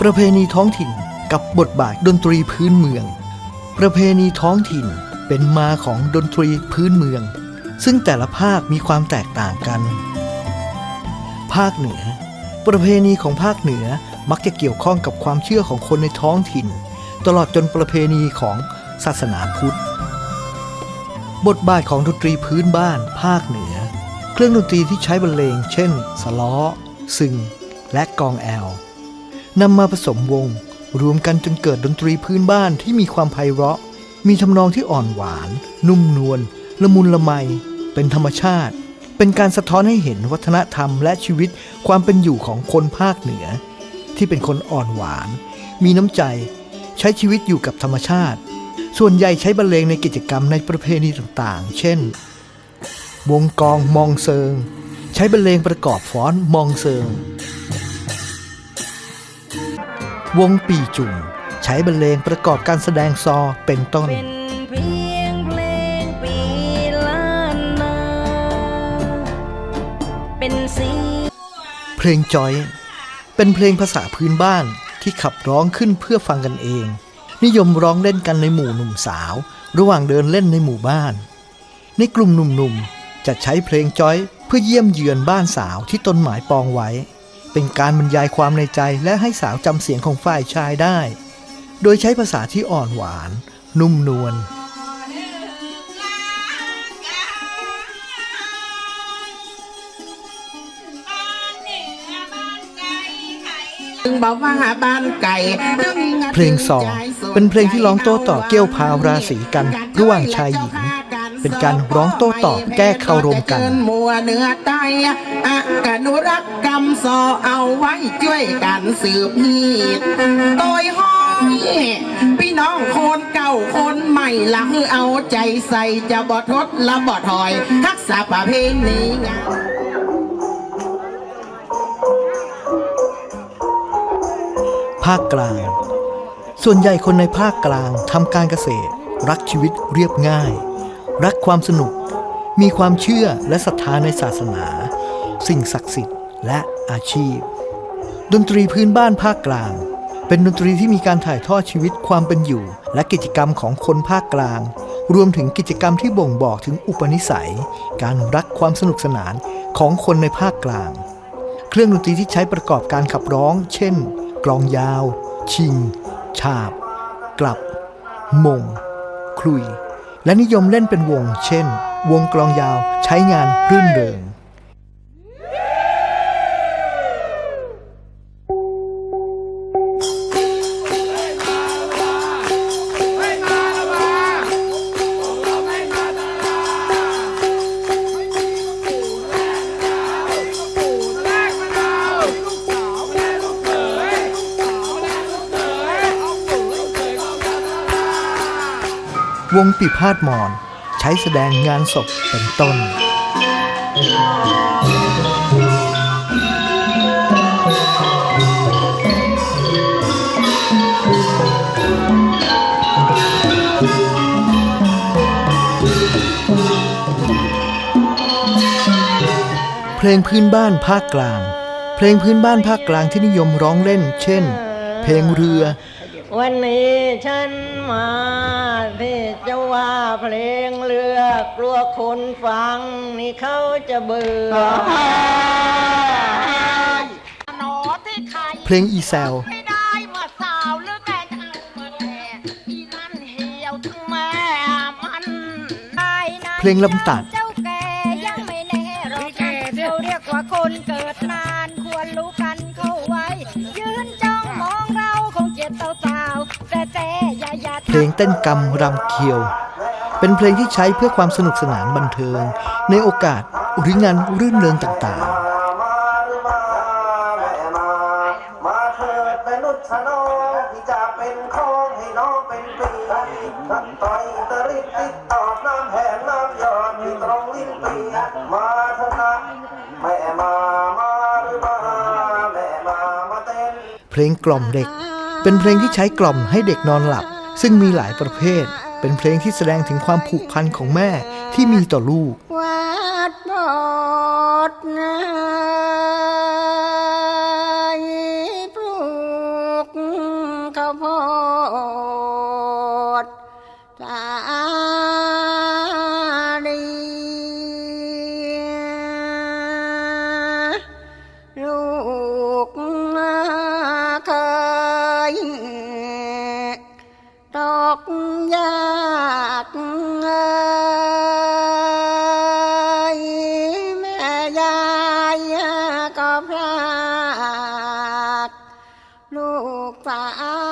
ประเพณีท้องถิ่นกับบทบาทดนตรีพื้นเมือง ประเพณีท้องถิ่นเป็นมาของดนตรีพื้นเมือง ซึ่งแต่ละภาคมีความแตกต่างกัน ภาคเหนือ ประเพณีของภาคเหนือมักจะเกี่ยวข้องกับความเชื่อของคนในท้องถิ่น ตลอดจนประเพณีของศาสนาพุทธ บทบาทของดนตรีพื้นบ้าน ภาคเหนือ เครื่องดนตรีที่ใช้บรรเลง เช่น สล้อ ซึง และกองแอล นำมาผสมวง รวมกันจนเกิดดนตรีพื้นบ้านที่มีความไพเราะ มีทำนองที่อ่อนหวาน นุ่มนวลละมุนละไม เป็นธรรมชาติ เป็นการสะท้อนให้เห็นวัฒนธรรมและชีวิตความเป็นอยู่ของคนภาคเหนือ ที่เป็นคนอ่อนหวาน มีน้ำใจ ใช้ชีวิตอยู่กับธรรมชาติ ส่วนใหญ่ใช้บรรเลงในกิจกรรมในประเพณีต่างๆ เช่น วงกองมองเซิง ใช้บรรเลงประกอบฟ้อนมองเซิง วงปีจุ่ม ใช้บรรเลงประกอบการแสดงซอเป็นต้น เป็นเพียงเพลงปีล้านนาเป็นเสียงเพลงจอย เป็นเพลงภาษาพื้นบ้านที่ขับร้องขึ้นเพื่อฟังกันเอง นิยมร้องเล่นกันในหมู่หนุ่มสาว ระหว่างเดินเล่นในหมู่บ้าน ในกลุ่มหนุ่มๆจะใช้เพลงจอยเพื่อเยี่ยมเยือนบ้านสาวที่ตนหมายปองไว้ เป็นการบรรยายความในใจและให้สาวจำเสียงของฝ่ายชายได้ โดยใช้ภาษาที่อ่อนหวาน นุ่มนวลถึงบอกว่าบ้านไก่เพลงซอเป็นเพลงที่ร้องโต้ตอบเกี่ยวพาวราศีกันระหว่างชายหญิง เป็นการร้องโต้ตอบแก้คารมกันมัวเนื้อไตอะอนุรักษ์กรรมซอเอาไว้ช่วยกันสืบฮีดโดยห้อยพี่น้องคนเก่าคนใหม่ละคือเอาใจใส่จะบ่ทดละบ่ถอยทักษะประเพณีงามภาคกลาง ส่วนใหญ่คนในภาคกลางทำการเกษตร รักชีวิตเรียบง่าย รักความสนุก มีความเชื่อและศรัทธาในศาสนา สิ่งศักดิ์สิทธิ์และอาชีพ ดนตรีพื้นบ้านภาคกลาง เป็นดนตรีที่มีการถ่ายทอดชีวิตความเป็นอยู่ และกิจกรรมของคนภาคกลาง รวมถึงกิจกรรมที่บ่งบอกถึงอุปนิสัย การรักความสนุกสนานของคนในภาคกลาง เครื่องดนตรีที่ใช้ประกอบการขับร้อง เช่น กลองยาว ชิง ฉาบ กลับมงคลุย และนิยมเล่นเป็นวง เช่น วงกลองยาวใช้งานรื่นเริง วงปีพาดมอนใช้แสดงงานศพเป็นต้น เพลงพื้นบ้านภาคกลาง เพลงพื้นบ้านภาคกลางที่นิยมร้องเล่น เช่น เพลงเรือ วันนี้ฉันมาที่จะว่าเพลงเรือกลัวคนฟัง นี่เขาจะเบื่อหนอที่ไข่เพลงอีแซวไม่ได้มาสาวหรือแกเอามาแก่อีนั่นเหี่ยวถึงแม่มันไอ้นั่นเพลงลำตัด ลงเต้นกรรมรำเคียว เป็นเพลงที่ใช้เพื่อความสนุกสนานบันเทิง ในโอกาสหรืองานรื่นเริงต่างๆเพลงกล่อมเด็ก เป็นเพลงที่ใช้กล่อมให้เด็กนอนหลับ ซึ่งมีหลายประเภท เป็นเพลงที่แสดงถึงความผูกพันของแม่ที่มีต่อลูกวาดบอดนา อกยากแม่ยายก็พลาดลูกสาว